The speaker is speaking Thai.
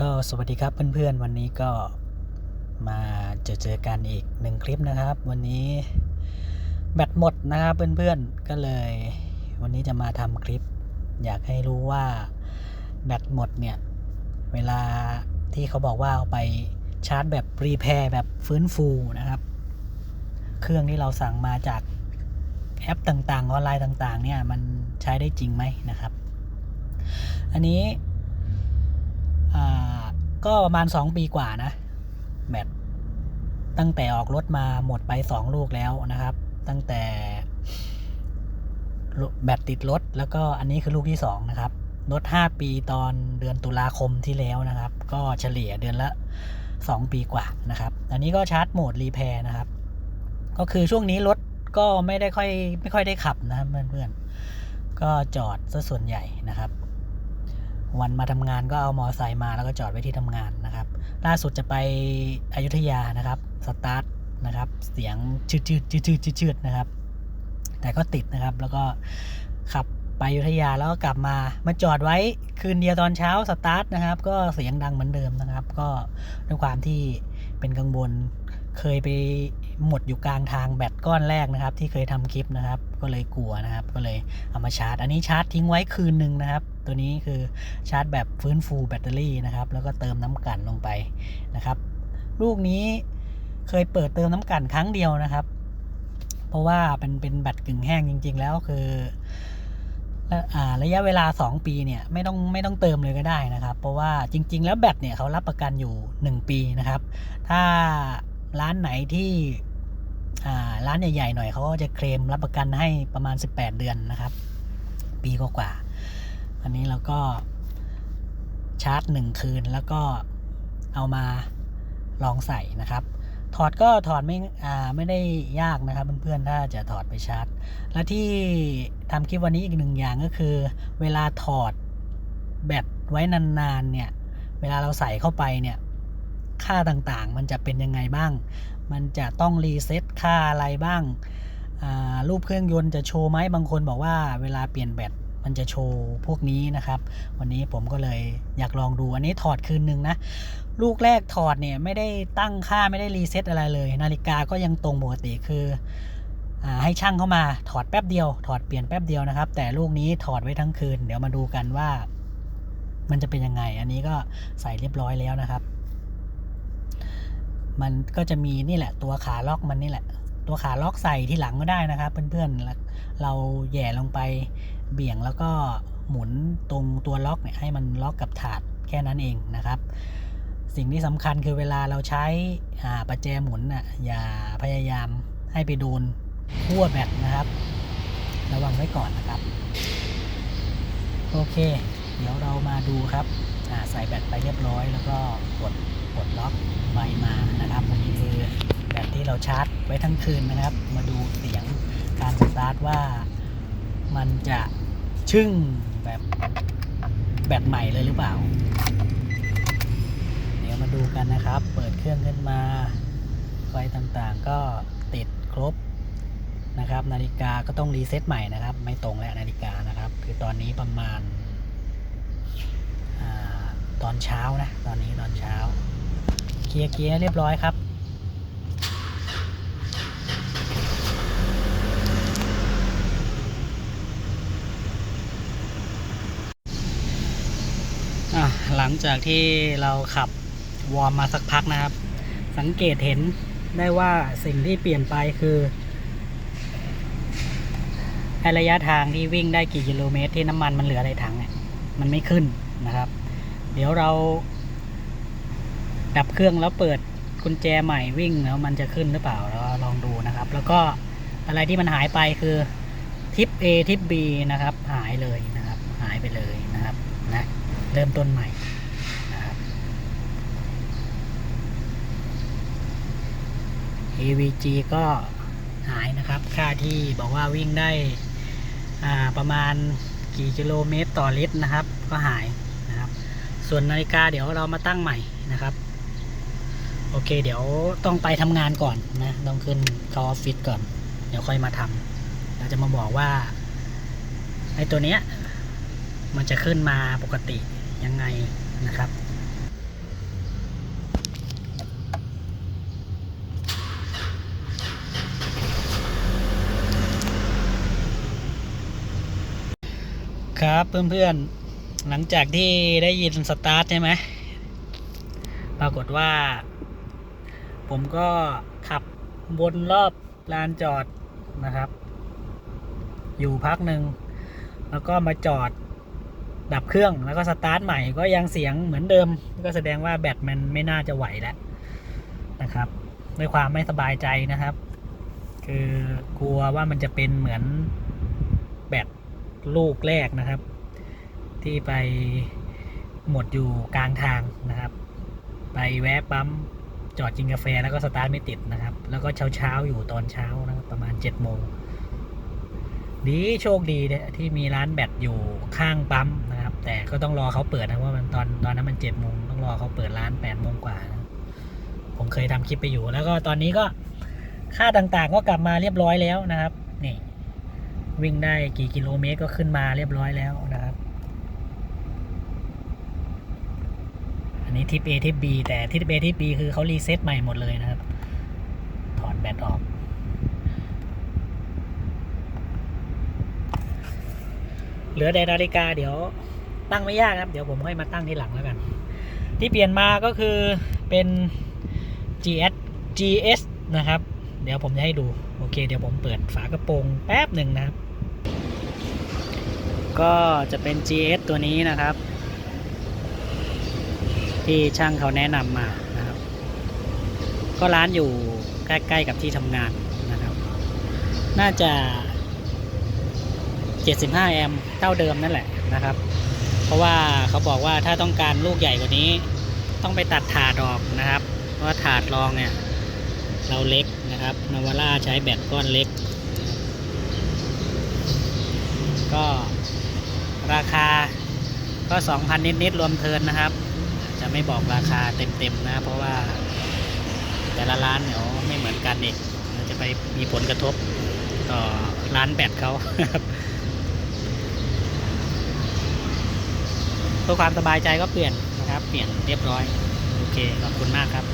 ก็สวัสดีครับเพื่อนๆ วันนี้ก็มาเจอเจอกันอีกหนึ่งคลิปนะครับ วันนี้แบตหมดนะครับเพื่อนๆ ก็เลย วันนี้จะมาทำคลิป อยากให้รู้ว่าแบตหมดเนี่ย เวลาที่เขาบอกว่าเอาไปชาร์จแบบรีแพร์แบบฟื้นฟูนะครับ เครื่องที่เราสั่งมาจากแอปต่างๆ ออนไลน์ต่างๆ เนี่ยมันใช้ได้จริงไหมนะครับ อันนี้ ก็ประมาณ 2 ปีกว่านะแบตตั้งแต่ออกรถมาหมดไป 2 ลูกแล้วนะครับ ตั้งแต่แบตติดรถแล้วก็อันนี้คือลูกที่ 2 นะครับรถ5ปีตอนเดือนตุลาคมที่แล้วนะครับ ก็เฉลี่ยเดือนละ 2 ปีกว่านะครับ อันนี้ก็ชาร์จโหมดรีแพร์นะครับ ก็คือช่วงนี้รถก็ไม่ได้ค่อยไม่ค่อยได้ขับนะเพื่อนๆก็จอดซะส่วนใหญ่นะครับ วันมาทำงานก็เอามอไซค์มาแล้วก็จอดไว้ที่ทำงานนะครับ ล่าสุดจะไปอยุธยานะครับสตาร์ทนะครับ เสียงชืดชืดชืดชืดชืดชืดนะครับ แต่ก็ติดนะครับแล้วก็ขับไปอยุธยาแล้วก็กลับมามาจอดไว้คืนเดียวตอนเช้าสตาร์ทนะครับ ก็เสียงดังเหมือนเดิมนะครับ ก็ด้วยความที่เป็นกังวลเคยไป หมดอยู่กลางทางแบตก้อนแรกนะครับ ที่เคยทำคลิปนะครับ ก็เลยกลัวนะครับ ก็เลยเอามาชาร์จ อันนี้ชาร์จทิ้งไว้คืนหนึ่งนะครับ ตัวนี้คือชาร์จแบบฟื้นฟูแบตเตอรี่นะครับ แล้วก็เติมน้ำกันลงไปนะครับ ลูกนี้เคยเปิดเติมน้ำกันครั้งเดียวนะครับ เพราะว่าเป็นเป็นแบตกึ่งแห้งจริง ๆ แล้วคือะระยะเวลา 2 ปีเนี่ยไม่ต้องไม่ต้องเติมเลยก็ได้นะครับ เพราะว่าจริง ๆ แล้วแบตเนี่ยเขารับประกันอยู่ 1 ปีนะครับ ถ้าร้านไหนที่ ร้านใหญ่ๆหน่อยเขาก็จะเคลมรับประกันให้ประมาณ 18 เดือนนะครับ ปีกว่าๆอันนี้เราก็ชาร์จหนึ่งคืนแล้วก็เอามาลองใส่นะครับ ถอดก็ถอดไม่ไม่ได้ยากนะครับเพื่อนๆถ้าจะถอดไปชาร์จ และที่ทำคลิปวันนี้อีกหนึ่งอย่างก็คือ เวลาถอดแบตไว้นานๆเนี่ย เวลาเราใส่เข้าไปเนี่ย ค่าต่างๆ มันจะเป็นยังไงบ้าง มันจะต้องรีเซ็ตค่าอะไรบ้างารูปเครื่องยนต์จะโชว์ไหมบางคนบอกว่าเวลาเปลี่ยนแบตมันจะโชว์พวกนี้นะครับ วันนี้ผมก็เลยอยากลองดูอันนี้ถอดคืนนึงนะ ลูกแรกถอดเนี่ยไม่ได้ตั้งค่าไม่ได้รีเซ็ตอะไรเลย นาฬิกาก็ยังตรงปกติคืออให้ช่างเข้ามาถอดแป๊บเดียว ถอดเปลี่ยนแป๊บเดียวนะครับ แต่ลูกนี้ถอดไว้ทั้งคืน เดี๋ยวมาดูกันว่า มันจะเป็นยังไง อันนี้ก็ใส่เรียบร้อยแล้วนะครับ มันก็จะมีนี่แหละ ตัวขาล็อกมันนี่แหละ ตัวขาล็อกใส่ที่หลังก็ได้นะครับ เพื่อนๆเราแย่ลงไปเบี่ยงแล้วก็หมุนตรงตัวล็อกเนี่ยให้มันล็อกกับถาดแค่นั้นเองนะครับ สิ่งที่สำคัญคือเวลาเราใช้ประแจหมุนน่ะอย่าพยายามให้ไปโดนขั้วแบตนะครับ ระวังไว้ก่อนนะครับ โอเค เดี๋ยวเรามาดูครับใส่แบตไปเรียบร้อยแล้วก็กด กดล็อกไฟมานะครับอันนี้คือแบตที่เราชาร์จไว้ทั้งคืนนะครับ มาดูเสียงการสตาร์ทว่ามันจะชึ่งแบบแบตใหม่เลยหรือเปล่า เดี๋ยวมาดูกันนะครับ เปิดเครื่องขึ้นมา ไฟต่างๆก็ติดครบนะครับ นาฬิกาก็ต้องรีเซ็ตใหม่นะครับ ไม่ตรงแล้วนาฬิกานะครับ คือตอนนี้ประมาณอาตอนเช้านะ ตอนนี้ตอนเช้า ลียร์เกียร์เรียบร้อยครับ หลังจากที่เราขับวอร์มมาสักพักนะครับ สังเกตเห็นได้ว่าสิ่งที่เปลี่ยนไปคือระยะทางที่วิ่งได้กี่กิโลเมตรที่น้ำมันมันเหลือในถังเนี่ยมันไม่ขึ้นนะครับ เดี๋ยวเรา ดับเครื่องแล้วเปิดกุญแจใหม่วิ่งแล้วมันจะขึ้นหรือเปล่าเราลองดูนะครับ แล้วก็อะไรที่มันหายไปคือทิป A ทิป B นะครับ หายเลยนะครับ หายไปเลยนะครับนะเริ่มต้นใหม่นะครับ AVG ก็หายนะครับ ค่าที่บอกว่าวิ่งได้ประมาณกี่กิโลเมตรต่อลิตรนะครับ ก็หายนะครับ ส่วนนาฬิกาเดี๋ยวเรามาตั้งใหม่นะครับ โอเค เดี๋ยวต้องไปทำงานก่อนนะ ต้องขึ้นเข้าออฟฟิศก่อน เดี๋ยวค่อยมาทำเราจะมาบอกว่าไอ้ตัวเนี้ยมันจะขึ้นมาปกติยังไงนะครับครับเพื่อนๆ หลังจากที่ได้ยินสตาร์ทใช่ไหม ปรากฏว่า ผมก็ขับวนรอบลานจอดนะครับ อยู่พักหนึ่ง แล้วก็มาจอดดับเครื่องแล้วก็สตาร์ทใหม่ก็ยังเสียงเหมือนเดิม ก็แสดงว่าแบตมันไม่น่าจะไหวแล้วนะครับ ด้วยความไม่สบายใจนะครับ คือกลัวว่ามันจะเป็นเหมือนแบตลูกแรกนะครับ ที่ไปหมดอยู่กลางทางนะครับ ไปแวะปั๊ม จอดกินกาแฟแล้วก็สตาร์ทไม่ติดนะครับ แล้วก็เช้าเช้าอยู่ตอนเช้านะครับประมาณ7จ็ดโมงดีโชคดีเนี่ยที่มีร้านแบตอยู่ข้างปั๊มนะครับ แต่ก็ต้องรอเขาเปิดนะเพรามันตอนตอนนั้นมัน7จ็ดโมงต้องรอเขาเปิดร้าน8ปดโมงกว่านะผมเคยทำคลิปไปอยู่ แล้วก็ตอนนี้ก็ค่าต่างๆก็กลับมาเรียบร้อยแล้วนะครับ นี่ วิ่งได้กี่กิโลเมตรก็ขึ้นมาเรียบร้อยแล้วนะครับ นี้ทิป A ทิป B แต่ทิป A ทิป B คือเขารีเซ็ตใหม่หมดเลยนะครับ ถอนแบตออก เหลือแต่นาฬิกาเดี๋ยวตั้งไม่ยากครับ เดี๋ยวผมค่อยมาตั้งทีหลังแล้วกัน ที่เปลี่ยนมาก็คือเป็น GS GS นะครับ เดี๋ยวผมจะให้ดู โอเค เดี๋ยวผมเปิดฝากระโปรงแป๊บหนึ่งนะครับ ก็จะเป็น GS ตัวนี้นะครับ ที่ช่างเขาแนะนำมานะครับ ก็ร้านอยู่ใกล้ๆกับที่ทำงานนะครับ น่าจะ 75 แอมป์เท่าเดิมนั่นแหละนะครับ เพราะว่าเขาบอกว่าถ้าต้องการลูกใหญ่กว่านี้ ต้องไปตัดถาดออกนะครับ เพราะถาดรองเนี่ยเราเล็กนะครับนาวาร่าใช้แบตก้อนเล็ก ก็ราคาก็ 2,000 นิด ๆ รวมเทินนะครับ จะไม่บอกราคาเต็มๆนะ เพราะว่าแต่ละร้านเดี๋ยวไม่เหมือนกันเองมันจะไปมีผลกระทบต่อร้านแบตเขาเพื่อความสบายใจก็เปลี่ยนนะครับ เปลี่ยนเรียบร้อย โอเค ขอบคุณมากครับ